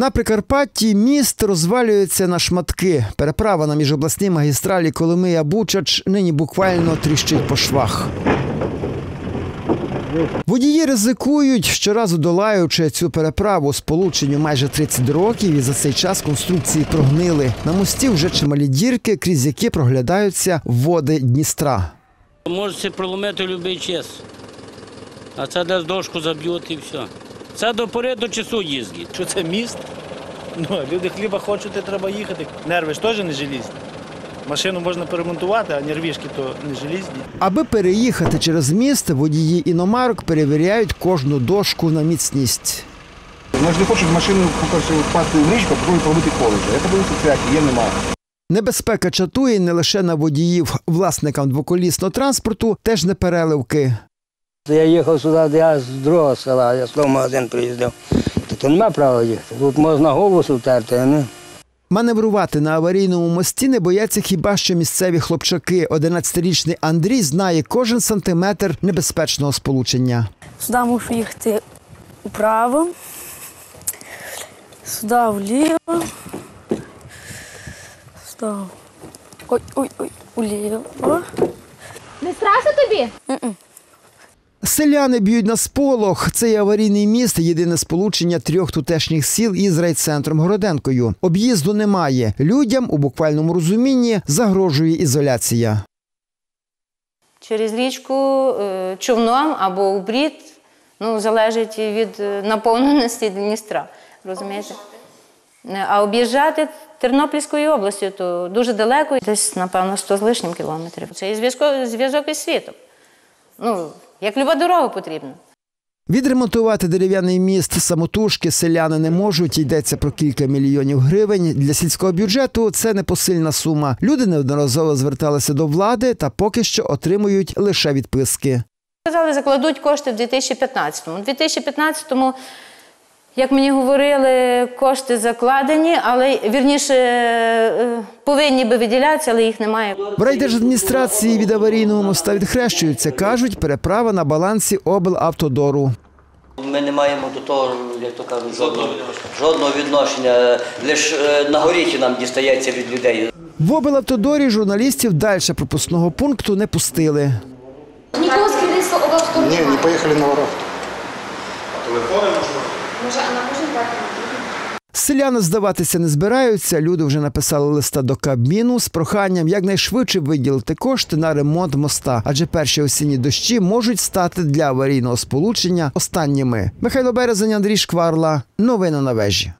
На Прикарпатті міст розвалюється на шматки. Переправа на міжобласній магістралі Коломия Бучач нині буквально тріщить по швах. Водії ризикують, щоразу долаючи цю переправу сполученню майже 30 років, і за цей час конструкції прогнили. На мості вже чималі дірки, крізь які проглядаються води Дністра. Можете проломити будь-який час. А це десь дошку заб'ють і все. Це до пори до часу їздить. Що це міст? Ну, люди хліба хочуть, і треба їхати. Нерви ж теж не желізні. Машину можна перемонтувати, а нервішки то не желізні. Аби переїхати через міст, водії іномарок перевіряють кожну дошку на міцність. Вона ж не хоче машину, по-перше, впасти в річку, а потім пробити коледжа. Я подивився цвяхи, є немає. Небезпека чатує не лише на водіїв, власникам двоколісного транспорту теж не переливки. Я їхав сюди, я з другого села, я з того магазин приїздив. Тут нема права їхати. Тут можна голову втерти, а не. Маневрувати на аварійному мості не бояться хіба що місцеві хлопчаки. 11-річний Андрій знає кожен сантиметр небезпечного сполучення. Сюди мушу їхати вправо, сюди вліво, сюди. Ой, ой, ой, вліво. Не страшно тобі? Селяни б'ють на сполох. Цей аварійний міст єдине сполучення трьох тутешніх сіл із райцентром Городенкою. Об'їзду немає. Людям у буквальному розумінні загрожує ізоляція. через річку е, човном або у брід, ну, залежить від е, наповненості Дністра. Розумієте? Е, А об'їжджати Тернопільською областю то дуже далеко, десь, напевно, 100 з лишнім кілометрів. Це і зв'язок із світом. Ну, як люба дорога потрібна. Відремонтувати дерев'яний міст самотужки селяни не можуть. Йдеться про кілька мільйонів гривень. Для сільського бюджету це непосильна сума. Люди неодноразово зверталися до влади та поки що отримують лише відписки. Казали, закладуть кошти в 2015-му. У 2015-му, як мені говорили, кошти закладені, але вірніше е, повинні би виділятися, але їх немає. В райдержадміністрації від аварійного моста відхрещуються. кажуть, переправа на балансі облавтодору. Ми не маємо до того, як то кажуть, жодного, жодного відношення. Лише на горіхи нам дістається від людей. В облавтодорі журналістів далі пропускного пункту не пустили. Нікого з керівництва облавтодору Ні, не поїхали на ворот. Може, а нам може так? Селяни здаватися не збираються. Люди вже написали листа до Кабміну з проханням якнайшвидше виділити кошти на ремонт моста, адже перші осінні дощі можуть стати для аварійного сполучення останніми. Михайло Березень, Андрій Шкварла. Новини на вежі.